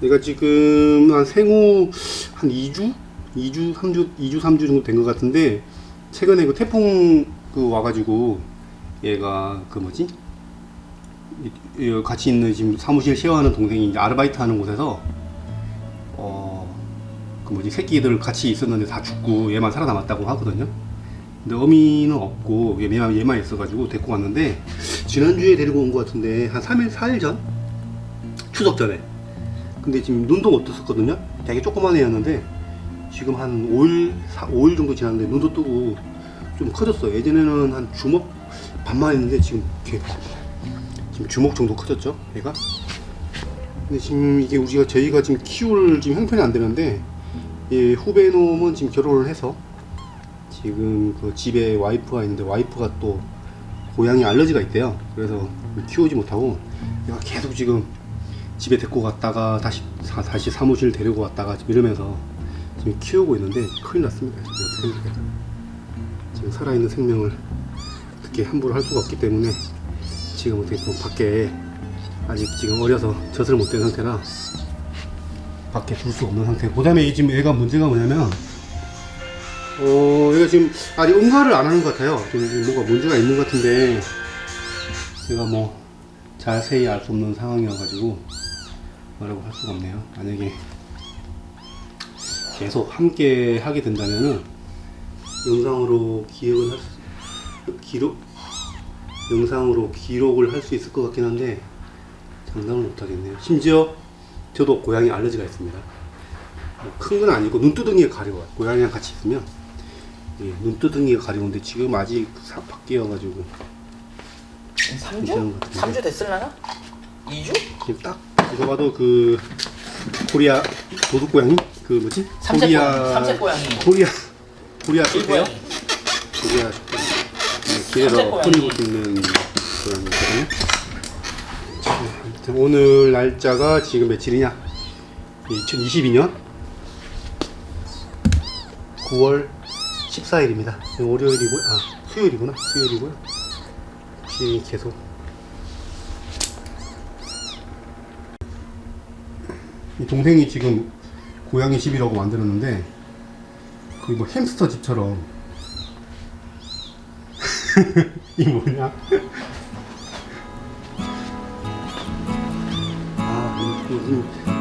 내가 지금 한 생후 한 2주? 2주, 3주, 2주, 3주 정도 된 것 같은데 최근에 그 태풍 그 와가지고 얘가 그 뭐지? 같이 있는 지금 사무실 쉐어하는 동생이 이제 아르바이트 하는 곳에서 어, 그 뭐지? 새끼들 같이 있었는데 다 죽고 얘만 살아남았다고 하거든요. 근데 어미는 없고 얘만, 얘만 있어가지고 데리고 왔는데 지난주에 데리고 온 것 같은데 한 3일, 4일 전? 추석 전에 근데 지금 눈도 못 떴었거든요. 되게 조그만 애였는데 지금 한 5일, 4, 5일 정도 지났는데 눈도 뜨고 좀 커졌어요. 예전에는 한 주먹 반만 했는데 지금 이렇게 지금 주먹 정도 커졌죠, 얘가. 근데 지금 이게 우리가 저희가 지금 키울 지금 형편이 안 되는데 이 후배 놈은 지금 결혼을 해서 지금 그 집에 와이프가 있는데 와이프가 또 고양이 알러지가 있대요. 그래서 키우지 못하고 얘가 계속 지금 집에 데리고 갔다가 다시 사, 다시 사무실 데리고 왔다가 지금 이러면서 지금 키우고 있는데 큰일 났습니다. 지금 지금 살아있는 생명을 어떻게 함부로 할 수가 없기 때문에 지금 어떻게 좀 밖에 아직 지금 어려서 젖을 못댄 상태라 밖에 둘수 없는 상태. 그 다음에 이 지금 애가 문제가 뭐냐면 어 얘가 지금 아직 응가를 안 하는 것 같아요. 지금 뭔가 문제가 있는 것 같은데 제가 뭐 자세히 알 수 없는 상황이어가지고 뭐라고 할 수가 없네요. 만약에 계속 함께 하게 된다면은 영상으로 기획을 할 수, 기록 영상으로 기록을 할 수 있을 것 같긴 한데 장담을 못 하겠네요. 심지어 저도 고양이 알러지가 있습니다. 뭐 큰건 아니고 눈두덩이가 가려워요. 고양이랑 같이 있으면 예, 눈두덩이가 가려운데 지금 아직 사- 밖이어가지고 3주? 괜찮은 것 같은데. 3주 됐을라나? 2주? 지금 딱 이거 봐도 그 코리아 도둑 고양이 그 뭐지? 삼색 고양이, 삼색 고양이. 코리아 코리아 떼요? 길고양이. 코리아 네, 길에서 삼색 고양이. 뿌리고 있는 고양이거든요. 자, 아무튼 오늘 날짜가 지금 며칠이냐? 2022년 9월 14일입니다. 월요일이고 아 수요일이구나 수요일이고요. 혹시 계속 이 동생이 지금 고양이 집이라고 만들었는데 그 뭐 햄스터 집처럼 이 뭐냐? 아 무슨